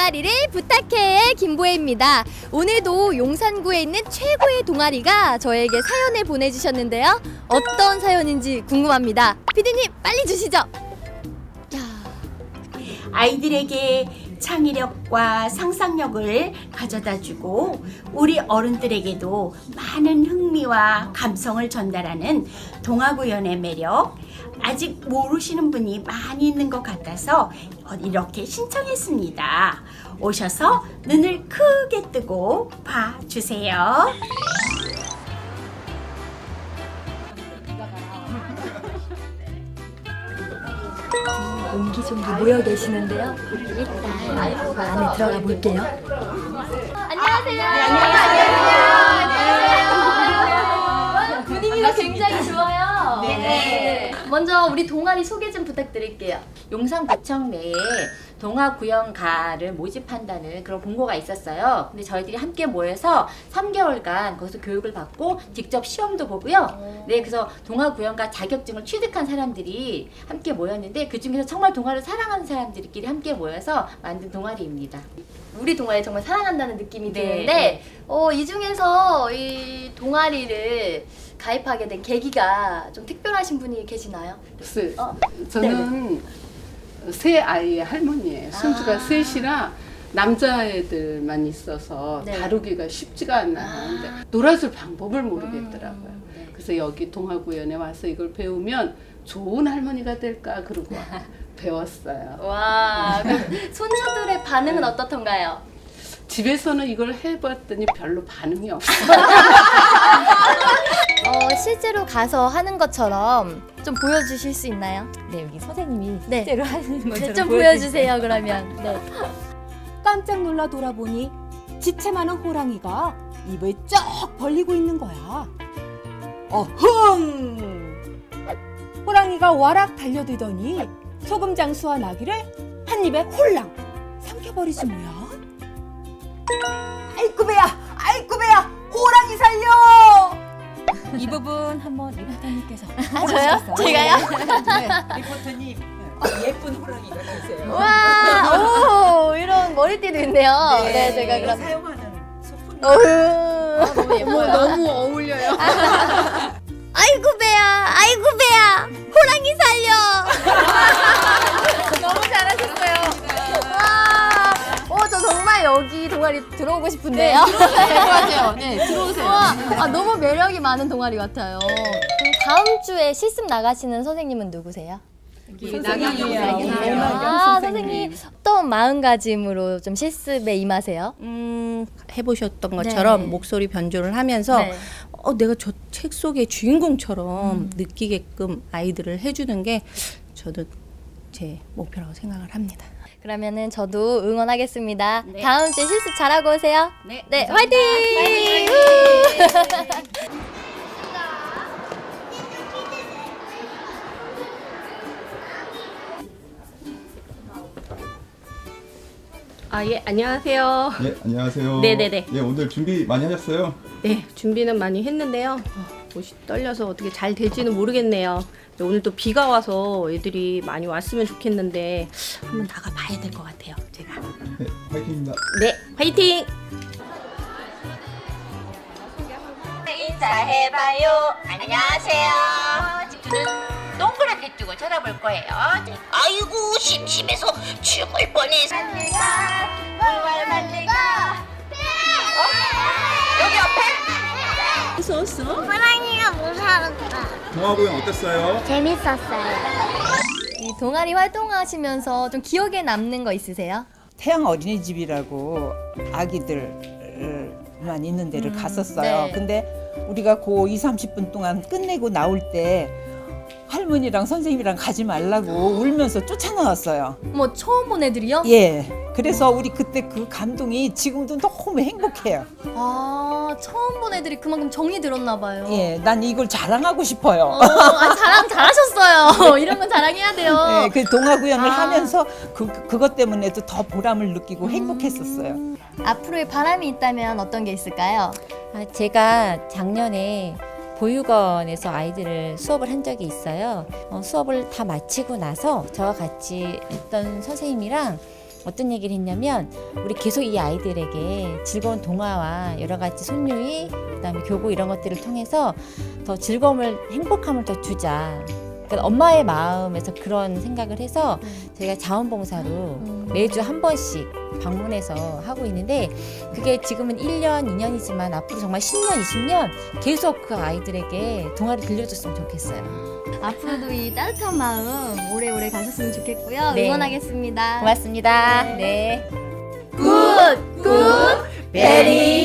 동아리를 부탁해 김보혜입니다. 오늘도 용산구에 있는 최고의 동아리가 저에게 사연을 보내주셨는데요. 어떤 사연인지 궁금합니다. 피디님 빨리 주시죠. 아이들에게 창의력과 상상력을 가져다 주고 우리 어른들에게도 많은 흥미와 감성을 전달하는 동화구연의 매력 아직 모르시는 분이 많이 있는 것 같아서 이렇게 신청했습니다. 오셔서 눈을 크게 뜨고 봐주세요. 옹기종기 모여 계시는데요. 일단 안에 들어가 볼게요. 안녕하세요. 안녕하세요. 먼저 우리 동아리 소개 좀 부탁드릴게요. 용산구청 내에 동화구연가를 모집한다는 그런 공고가 있었어요. 근데 저희들이 함께 모여서 3개월간 거기서 교육을 받고 직접 시험도 보고요. 네, 그래서 동화구연가 자격증을 취득한 사람들이 함께 모였는데 그 중에서 정말 동화를 사랑하는 사람들끼리 함께 모여서 만든 동아리입니다. 우리 동아리 정말 사랑한다는 느낌이 네, 드는데 네. 어, 이 중에서 이 동아리를 가입하게 된 계기가 좀 특별하신 분이 계시나요? 글쎄, 어, 저는 세 아이의 할머니예요. 손주가 아. 셋이라 남자애들만 있어서 네. 다루기가 쉽지가 않았는데 놀아줄 방법을 모르겠더라고요. 음, 그래서 여기 동화구연에 와서 이걸 배우면 좋은 할머니가 될까 그러고 배웠어요. 와, 그럼 손주들의 반응은 어떻던가요? 집에서는 이걸 해봤더니 별로 반응이 없어요. 어, 실제로 가서 하는 것처럼 좀 보여주실 수 있나요? 네, 여기 선생님이 네. 실제로 하는 것처럼 좀 보여주세요, 그러면. 네. 깜짝 놀라 돌아보니 지체 많은 호랑이가 입을 쩍 벌리고 있는 거야. 어흥! 호랑이가 와락 달려들더니 소금 장수와 나귀를 한 입에 홀랑 삼켜버리지 뭐야? 아이쿠 배야! 아이쿠 배야! 호랑이 살려! 이 부분 한번 리포터님께서 아, 저요? 제가요? 리포터님 예쁜 호랑이가 되세요. 와, 오, 이런 머리띠도 있네요. 네, 제가 그럼. 사용하는 소품. 어휴. 너무 예뻐요. 너무 어울려요. 들어오고 싶은데요. 맞아요. 네, 들어오세요. 와, 아, 너무 매력이 많은 동아리 같아요. 그럼 다음 주에 실습 나가시는 선생님은 누구세요? 나경이에요. 아, 선생님 어떤 마음가짐으로 좀 실습에 임하세요? 음, 해보셨던 것처럼 네. 목소리 변조를 하면서 네. 어, 내가 저 책 속의 주인공처럼 느끼게끔 아이들을 해주는 게 저도 제 목표라고 생각을 합니다. 그러면은 저도 응원하겠습니다. 다음 주에 실습 잘하고 오세요. 네, 네, 화이팅! 아, 예, 안녕하세요. 예, 안녕하세요. 네네네. 예, 오늘 준비 많이 하셨어요? 네, 준비는 많이 했는데요. 어, 떨려서 어떻게 잘 될지는 모르겠네요. 오늘 또 비가 와서 애들이 많이 왔으면 좋겠는데 한번 나가 봐야 될 것 같아요, 제가. 네, 화이팅입니다. 네, 화이팅! 인사해봐요. 안녕하세요. 눈은 동그랗게 뜨고 쳐다볼 거예요. 아이고 심심해서 죽을 뻔했어. 만들까, 뭘 만들까? 여기 앞에? 호랑이가 무서웠다. 동화구연 어땠어요? 재밌었어요. 이 동아리 활동하시면서 좀 기억에 남는 거 있으세요? 태양 어린이집이라고 아기들만 있는 데를 갔었어요. 네. 근데 우리가 고 2, 30분 동안 끝내고 나올 때 할머니랑 선생님이랑 가지 말라고 울면서 쫓아나왔어요. 뭐 처음 본 애들이요? 예. 그래서 우리 그때 그 감동이 지금도 너무 행복해요. 아 처음 본 애들이 그만큼 정이 들었나 봐요. 예. 난 이걸 자랑하고 싶어요. 어, 아, 자랑 잘하셨어요. 이런 건 자랑해야 돼요. 예, 그 동화구연을 아. 하면서 그, 그것 때문에도 더 보람을 느끼고 행복했었어요. 앞으로의 바람이 있다면 어떤 게 있을까요? 아, 제가 작년에 보육원에서 아이들을 수업을 한 적이 있어요. 어, 수업을 다 마치고 나서 저와 같이 했던 선생님이랑 어떤 얘기를 했냐면 우리 계속 이 아이들에게 즐거운 동화와 여러 가지 손유희 그다음에 교구 이런 것들을 통해서 더 즐거움을 행복함을 더 주자. 그러니까 엄마의 마음에서 그런 생각을 해서 저희가 자원봉사로 매주 한 번씩 방문해서 하고 있는데 그게 지금은 1년, 2년이지만 앞으로 정말 10년, 20년 계속 그 아이들에게 동화를 들려줬으면 좋겠어요. 앞으로도 이 따뜻한 마음 오래오래 가셨으면 좋겠고요. 네. 응원하겠습니다. 고맙습니다. 네. 굿! 굿! 베리